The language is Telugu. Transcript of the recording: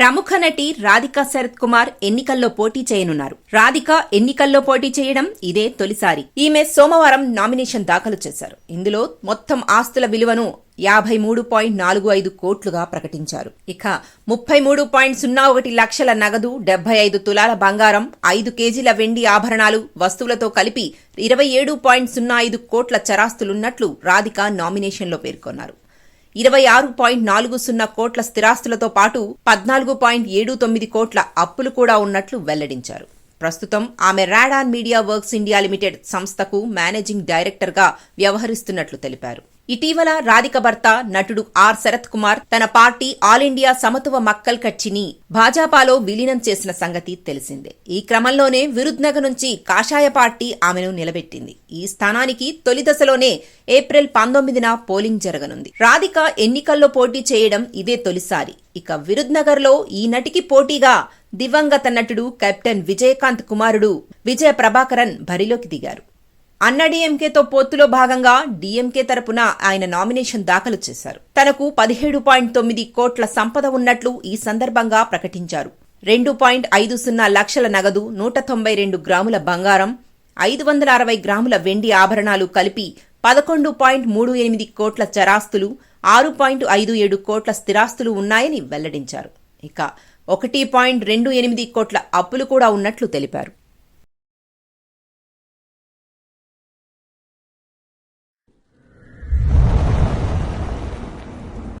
ప్రముఖ నటి రాధికా శరత్ కుమార్ ఎన్నికల్లో పోటీ చేయనున్నారు. రాధిక ఎన్నికల్లో పోటీ చేయడం ఇదే తొలిసారి. ఈమె సోమవారం నామినేషన్ దాఖలు చేశారు. ఇందులో మొత్తం ఆస్తుల విలువను యాభై మూడు పాయింట్ నాలుగు ఐదు కోట్లుగా ప్రకటించారు. ఇక ముప్పై మూడు పాయింట్ సున్నా ఒకటి లక్షల నగదు డెబ్బై ఐదు తులాల బంగారం ఐదు కేజీల వెండి ఆభరణాలు వస్తువులతో కలిపి ఇరవై ఏడు పాయింట్ సున్నా ఐదు కోట్ల చరాస్తులున్నట్లు రాధిక నామినేషన్లో పేర్కొన్నారు. ఇరవై ఆరు పాయింట్ నాలుగు సున్నా కోట్ల స్థిరాస్తులతో పాటు పద్నాలుగు పాయింట్ ఏడు తొమ్మిది కోట్ల అప్పులు కూడా ఉన్నట్లు వెల్లడించారు. ప్రస్తుతం ఆమె Radaan media works India limited సంస్థకు మేనేజింగ్ డైరెక్టర్గా వ్యవహరిస్తున్నట్లు తెలిపారు. ఇటీవల రాధిక భర్త నటుడు ఆర్ శరత్ కుమార్ తన party all India Samathuva Makkal కచ్చిని భాజపాలో విలీనం చేసిన సంగతి తెలిసిందే. ఈ క్రమంలోనే విరుద్నగర్ నుంచి కాషాయ పార్టీ ఆమెను నిలబెట్టింది. ఈ స్థానానికి తొలి దశలోనే ఏప్రిల్ పంతొమ్మిదిన పోలింగ్ జరగనుంది. రాధిక ఎన్నికల్లో పోటీ చేయడం ఇదే తొలిసారి. ఇక విరుద్నగర్లో ఈ నటికి పోటీగా దివంగత నటుడు కెప్టెన్ విజయకాంత్ కుమారుడు విజయ ప్రభాకరన్ బరిలోకి దిగారు. అన్నడీఎంకేతో పొత్తులో భాగంగా డీఎంకే తరపున ఆయన నామినేషన్ దాఖలు చేశారు. తనకు పదిహేడు పాయింట్ తొమ్మిది కోట్ల సంపద ఉన్నట్లు ఈ సందర్భంగా ప్రకటించారు. రెండు పాయింట్ ఐదు సున్నా లక్షల నగదు నూట తొంభై రెండు గ్రాముల బంగారం ఐదు వందల అరవై గ్రాముల వెండి ఆభరణాలు కలిపి పదకొండు పాయింట్ మూడు ఎనిమిది కోట్ల చరాస్తులు ఆరు పాయింట్ ఐదు ఏడు కోట్ల స్థిరాస్తులు ఉన్నాయని వెల్లడించారు. ఇక ఒకటి పాయింట్ రెండు ఎనిమిది కోట్ల అప్పులు కూడా ఉన్నట్లు తెలిపారు.